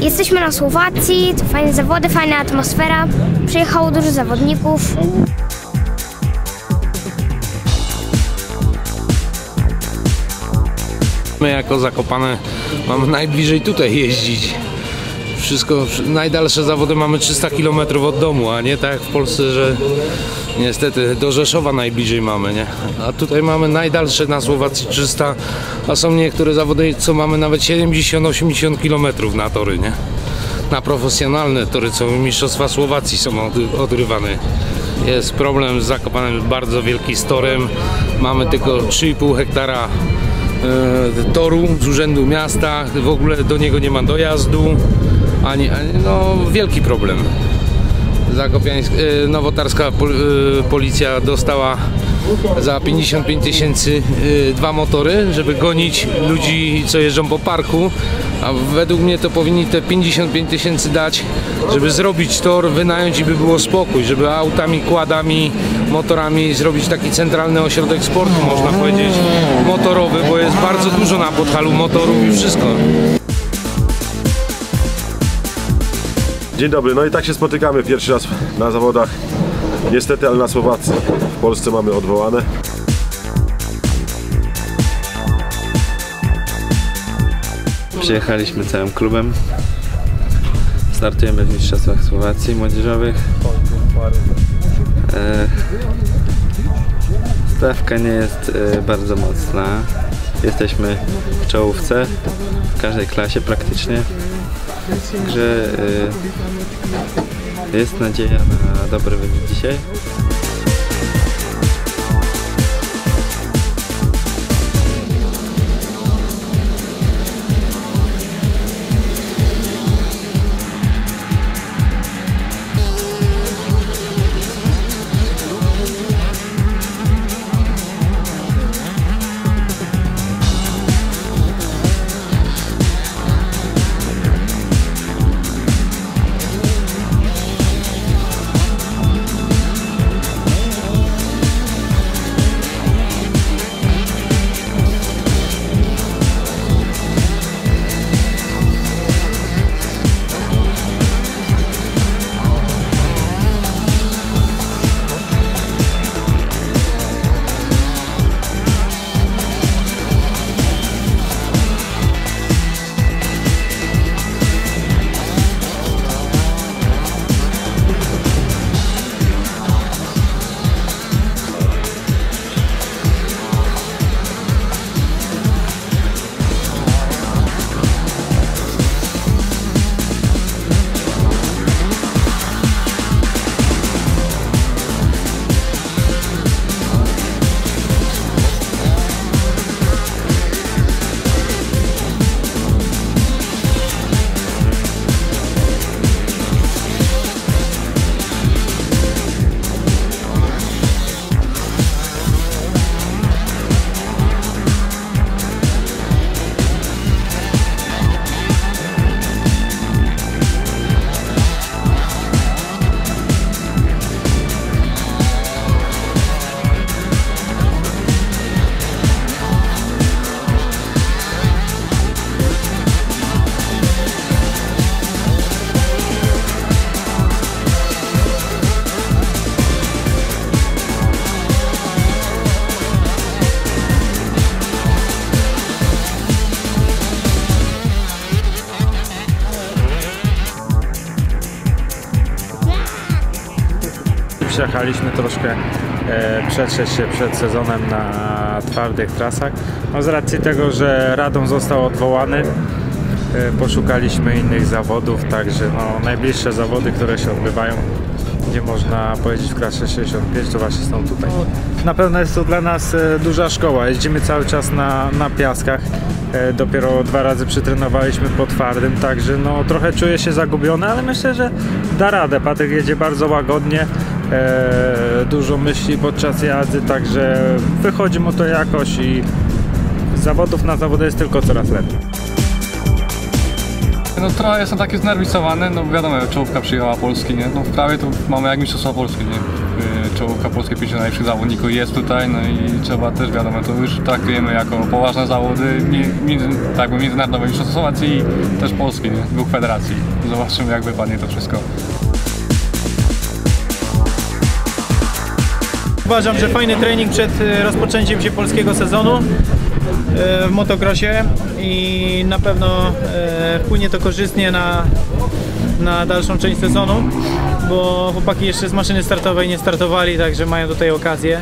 Jesteśmy na Słowacji, to fajne zawody, fajna atmosfera. Przyjechało dużo zawodników. My jako Zakopane mamy najbliżej tutaj jeździć. Wszystko, najdalsze zawody mamy 300 km od domu, a nie tak jak w Polsce, że niestety do Rzeszowa najbliżej mamy, nie? A tutaj mamy najdalsze na Słowacji 300, a są niektóre zawody, co mamy nawet 70-80 km na tory, nie? Na profesjonalne tory, co Mistrzostwa Słowacji są od- odrywane. Jest problem z Zakopanem bardzo wielki z torem. Mamy tylko 3,5 hektara e, toru z urzędu miasta, w ogóle do niego nie ma dojazdu, ani, ani no wielki problem. Zakopiańsk, e, nowotarska e, policja dostała za 55 tysięcy e, dwa motory, żeby gonić ludzi, co jeżdżą po parku, a według mnie to powinni te 55 tysięcy dać, żeby zrobić tor, wynająć i by było spokój, żeby autami, kładami, motorami zrobić taki centralny ośrodek sportu, można powiedzieć, motorowy, bo jest bardzo dużo na Podhalu motorów i wszystko. Dzień dobry, no i tak się spotykamy pierwszy raz na zawodach. Niestety, ale na Słowacji. W Polsce mamy odwołane. Przyjechaliśmy całym klubem. Startujemy w Mistrzostwach Słowacji Młodzieżowych. E, stawka nie jest e, bardzo mocna. Jesteśmy w czołówce w każdej klasie praktycznie. Także e, jest nadzieja na dobry wynik dzisiaj. Przyjechaliśmy troszkę e, przetrzeć się przed sezonem na twardych trasach. No z racji tego, że Radom został odwołany, e, poszukaliśmy innych zawodów, także no, najbliższe zawody, które się odbywają, gdzie można powiedzieć w klasie 65, to właśnie są tutaj. Na pewno jest to dla nas e, duża szkoła. Jeździmy cały czas na, na piaskach. E, Dopiero dwa razy przytrenowaliśmy po twardym, także no, trochę czuję się zagubiony, ale myślę, że da radę. Patryk jedzie bardzo łagodnie, dużo myśli podczas jazdy, także wychodzi mu to jakoś i zawodów na zawody jest tylko coraz lepiej. No trochę jestem taki znerwisowany, no wiadomo, czołówka przyjechała Polski, nie? No w prawie to mamy jak mistrzostwa Polski, nie? czołówka polskiej pięciu najlepszych zawodników jest tutaj, no i trzeba też wiadomo, to już traktujemy jako poważne zawody mi- tak międzynarodowe mistrzostwa Słowacji i też Polski, nie? dwóch federacji. Zobaczymy jak wypadnie to wszystko. Uważam, że fajny trening przed e, rozpoczęciem się polskiego sezonu e, w motocrossie i na pewno e, wpłynie to korzystnie na, na dalszą część sezonu, bo chłopaki jeszcze z maszyny startowej nie startowali, także mają tutaj okazję.